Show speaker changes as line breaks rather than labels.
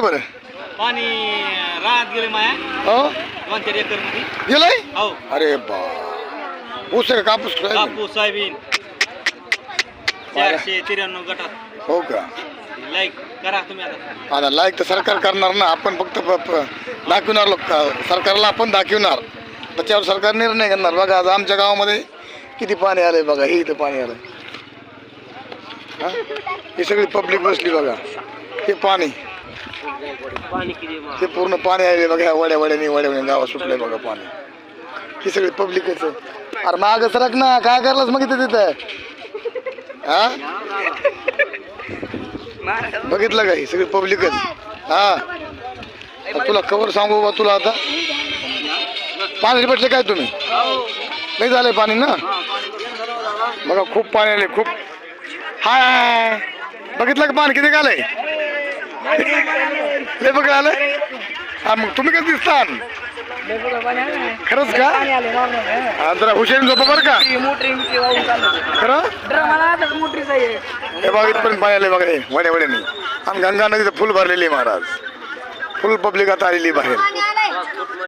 बरं.
पाणी राहत गेले माया.
हो?
दोन चार एकरमध्ये.
गेलंय?
हो.
अरे बा. ऊस आहे का कापूस काय?
कापूस सोयाबीन. चारशे त्र्याण्णव गटात.
हो का?
लाईक करा तुम्ही आता.
आता लाईक तर सरकार करणार ना. आपण फक्त प- प- दाखवणार लोक सरकारला आपण दाखवणार. त्याच्यावर सरकार निर्णय करणार बघा आज आमच्या गावामध्ये किती पाणी आलंय बघा. हे इथं पाणी आलंय. हा? ही सगळी पब्लिक बसली बघा. हे पाणी. ते पूर्ण पाणी आले बघा ह्या वड्या वड्याने वड्या वड्या गावात सुटलंय बघा पाणी. ही सगळी पब्लिकच अरे माग सरक ना काय करलास मग इथे तिथं? हा? बघितलं का ही सगळी पब्लिकच हा? तुला कवर सांगू बा तुला आता? पाणी भेटले काय तुम्ही? नाही झालंय पाणी ना? बघा खूप पाणी आले खूप. हाय बघितलं का पाणी? किती आलंय लय बघा आलं? हा मग तुम्ही कधी दिसता खरंच का? हा, जरा हुशारी झोपा बरं का? खरं? हे बघा इथपर्यंत पाणी आले बघा हे वड्या वड्याने. आणि गंगा नदीचं फुल भरलेली आहे महाराज. फुल पब्लिक आता आलेली बाहेर.